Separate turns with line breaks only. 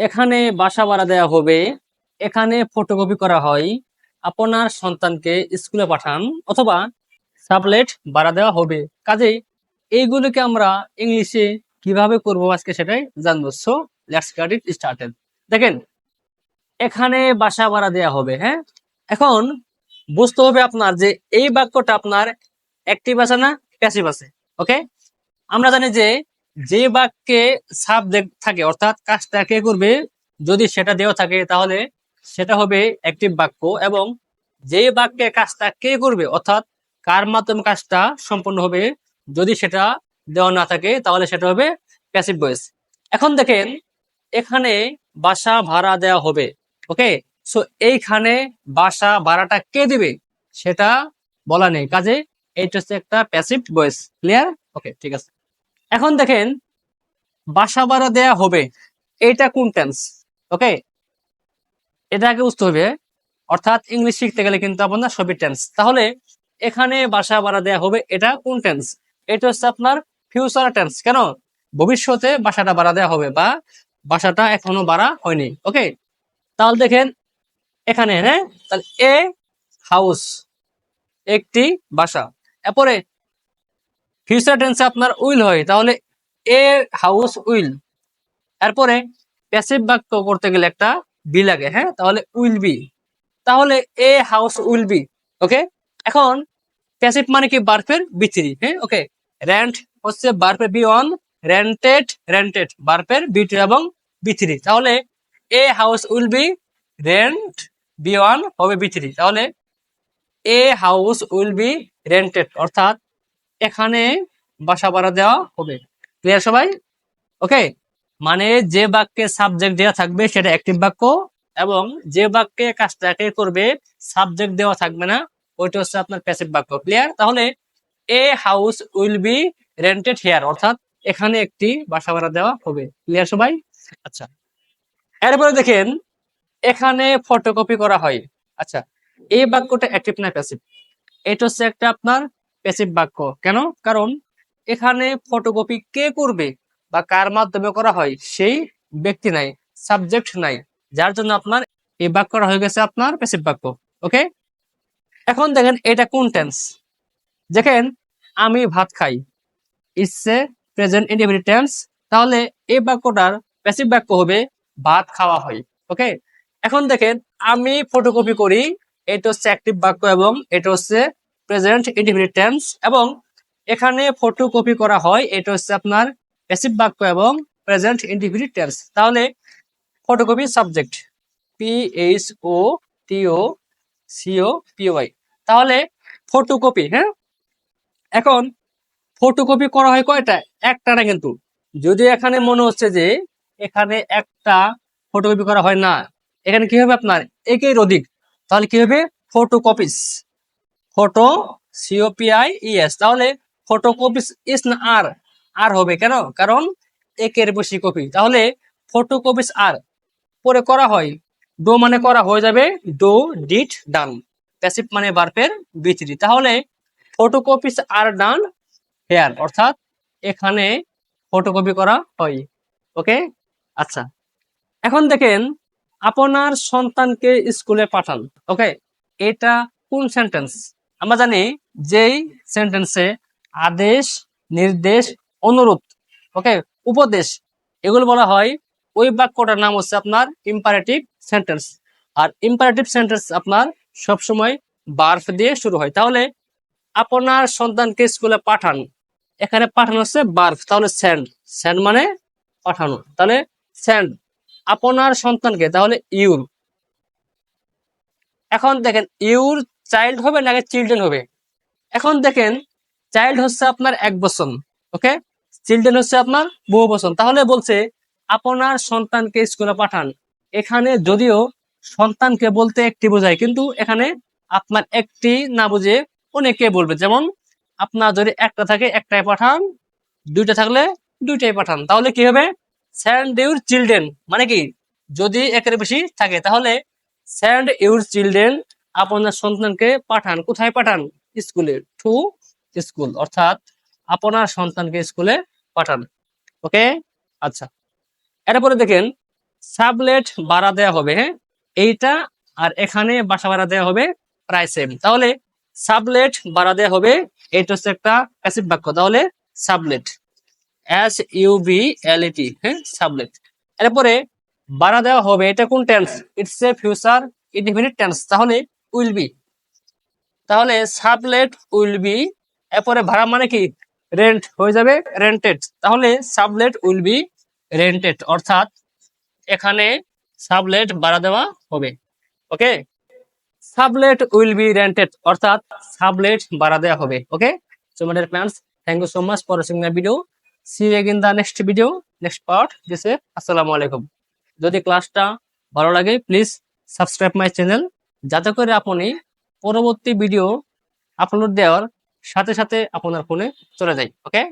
এখানে বাসা ভাড়া দেওয়া হবে। এখানে ফটোকপি করা হয়। আপনার সন্তানকে স্কুলে পাঠান অথবা সাবলেট ভাড়া দেওয়া হবে। কাজেই এইগুলোকে আমরা ইংলিশে কীভাবে করব আজকে সেটাই জানব। সো লেটস স্টার্টেড দেখেন, এখানে বাসা ভাড়া দেওয়া হবে হ্যাঁ? এখন বুঝতে হবে আপনার যে এই বাক্যটা আপনার অ্যাক্টিভ আছে না প্যাসিভ আছে ওকে আমরা জানি যে যে বাক্যে সাবজেক্ট থাকে, অর্থাৎ কাজটা কে করবে? যদি সেটা দেওয়া থাকে, তাহলে সেটা হবে একটি বাক্য এবং যে বাক্যে কাজটা কে করবে, অর্থাৎ কার মাধ্যমে কাজটা সম্পন্ন হবে, যদি সেটা দেওয়া না থাকে, তাহলে সেটা হবে প্যাসিভ ভয়েস এখন দেখেন, এখানে বাসা ভাড়া দেওয়া হবে, ওকে? সো এইখানে বাসা ভাড়াটা কে দিবে? সেটা বলা নেই, কাজে এইটা হচ্ছে একটা প্যাসিভ ভয়েস ক্লিয়ার ওকে ঠিক আছে। এখন দেখেন, বাসা ভাড়া দেয়া হবে এটা কোন টেন্স ওকে এটা আগে বুঝতে হবে, অর্থাৎ ইংলিশ শিখতে গেলে কিন্তু আপনার সবই টেন্স তাহলে এখানে বাসা ভাড়া দেয়া হবে এটা কোন টেন্স এটা হচ্ছে আপনার ফিউচার টেন্স কেন? ভবিষ্যতে বাসাটা ভাড়া দেওয়া হবে বা বাসাটা এখনও ভাড়া হয়নি। ওকে তাহলে দেখেন, এখানে হ্যাঁ? তাহলে এ হাউস একটি বাসা। এরপরে ফিউচার টেন্সে আপনার উইল হয়, তাহলে এ হাউস উইল। এরপরে প্যাসিভ বাক্য করতে গেলে একটা বি লাগে হ্যাঁ? তাহলে উইল বি। তাহলে a house will be, okay? এখন প্যাসিভ মানে কি? বার্ফের বি থ্রি হ্যাঁ? ওকে? রেন্ট হচ্ছে বার্ফের বি ওয়ান রেন্টেড রেন্টেড বার্ফের বি টু এবং বি থ্রি তাহলে a house will be rent V one হবে বি থ্রি তাহলে a house will be rented অর্থাৎ এখানে বাসা ভাড়া দেওয়া হবে। ক্লিয়ার সবাই? ওকে মানে যে বাক্যে সাবজেক্ট দেওয়া থাকবে সেটা অ্যাক্টিভ বাক্য এবং যে বাক্যে কাজটাকে করবে সাবজেক্ট দেওয়া থাকবে না, ওইটা হচ্ছে আপনার প্যাসিভ বাক্য। ক্লিয়ার তাহলে a house will be rented here অর্থাৎ এখানে একটি বাসা ভাড়া দেওয়া হবে। ক্লিয়ার সবাই? আচ্ছা। এরপরে দেখেন, এখানে ফটোকপি করা হয়। আচ্ছা এই বাক্যটা অ্যাক্টিভ না প্যাসিভ এটা হচ্ছে একটা আপনার প্যাসিভ বাক্য। কেন? কারণ এখানে ফটোকপি কে করবে বা কার মাধ্যমে করা হয় সেই ব্যক্তি নাই সাবজেক্ট নাই, যার জন্য আপনার এই বাক্যটা হয়ে গেছে আপনার প্যাসিভ বাক্য ওকে এখন দেখেন এটা কোন টেন্স দেখেন, আমি ভাত খাই ইসে প্রেজেন্ট ইন্ডিফিনিট টেন্স তাহলে এই বাক্যটার প্যাসিভ বাক্য হবে ভাত খাওয়া হয় ওকে এখন দেখেন, আমি ফটোকপি করি, এটা হচ্ছে অ্যাক্টিভ বাক্য এবং এটা হচ্ছে প্রেজেন্ট ইন্ডিফিনিট টেন্স এবং এখানে ফটোকপি করা হয়, এটা হচ্ছে আপনার প্যাসিভ বাক্য এবং প্রেজেন্ট ইন্ডিফিনিট টেন্স তাহলে photocopy subject P H O T O C O P Y তাহলে ফটোকপি হ্যাঁ? এখন ফটোকপি করা হয় কয়টা? একটা না কিন্তু। যদি এখানে মনে হচ্ছে যে এখানে একটা ফটোকপি করা হয় না, এখানে কি হবে আপনার? একের অধিক। তাহলে কি হবে? Photocopies photo C O P I E S তাহলে ফটোকপিস ইস না আর আর হবে কেন? কারণ একের বেশি কপি তাহলে ফটোকপিস আর পরে করা হয় ডো মানে করা হয়ে যাবে ডো ডিট ডান প্যাসিভ মানে বার্পের বিচরি তাহলে ফটোকপিস আর ডান হেয়ার অর্থাৎ এখানে ফটোকপি করা হয়। ওকে আচ্ছা। এখন দেখেন, আপনার সন্তানকে স্কুলে পাঠান। ওকে এটা কোন সেন্টেন্স আমরা জানি যেই সেন্টেন্সে আদেশ, নির্দেশ, অনুরোধ ওকে উপদেশ, এগুলো বলা হয়, ওই বাক্যটার নাম হচ্ছে আপনার ইম্পারেটিভ সেন্টেন্স আর ইম্পারেটিভ সেন্টেন্স আপনার সবসময় বার্ফ দিয়ে শুরু হয়। তাহলে আপনার সন্তানকে স্কুলে পাঠান। এখানে পাঠানো হচ্ছে বার্ফ তাহলে স্যান্ড স্যান্ড মানে পাঠানো। তাহলে স্যান্ড আপনার সন্তানকে, তাহলে ইউর এখন দেখেন ইউর চাইল্ড হবে নাকি চিলড্রেন হবে? এখন দেখেন চাইল্ড হচ্ছে আপনার এক বছর ওকে চিলড্রেন হচ্ছে আপনার বহু বছর তাহলে বলছে, আপনার সন্তানকে স্কুলে পাঠান। এখানে যদিও সন্তানকে বলতে একটি বোঝায়, কিন্তু এখানে আপনার একটি না বুঝে অনেকে বলবে। যেমন, আপনার যদি একটা থাকে, একটাই পাঠান, দুইটা থাকলে দুইটাই পাঠান। তাহলে কি হবে? স্যান্ড ইউর চিলড্রেন মানে কি? যদি একের বেশি থাকে, তাহলে স্যান্ড ইউর চিলড্রেন আপনার সন্তানকে পাঠান। কোথায় পাঠান? স্কুলে। টু স্কুল অর্থাৎ আপনার সন্তানকে স্কুলে পাঠান। ওকে আচ্ছা। এরপরে দেখেন, সাবলেট ভাড়া দেওয়া হবে হ্যাঁ? এইটা আর এখানে বাসা ভাড়া দেওয়া হবে প্রায় সেম তাহলে সাবলেট ভাড়া দেওয়া হবে এটা হচ্ছে একটা প্যাসিভ বাক্য। তাহলে sublet. S U B L T হ্যাঁ? সাবলেট। এরপরে ভাড়া দেওয়া হবে, এটা কোন tense it's a future indefinite tense তাহলে উইল বি। তাহলে সাবলেট উইল বি, এরপরে ভাড়া মানে কি? রেন্ট হয়ে যাবে রেন্টেড তাহলে সাবলেট উইল বি রেন্টেড অর্থাৎ এখানে সাবলেট ভাড়া দেওয়া হবে। Okay? Sublet will be rented অর্থাৎ সাবলেট ভাড়া দেওয়া হবে। Okay? So my friends thank you so much for watching my video see you in the next video next part this আসসালামু আলাইকুম যদি ক্লাসটা ভালো লাগে প্লিজ সাবস্ক্রাইব মাই চ্যানেল যাতে করে আপনি পরবর্তী ভিডিও আপলোড দেওয়ার সাথে সাথে আপনার ফোনে চলে যায় ওকে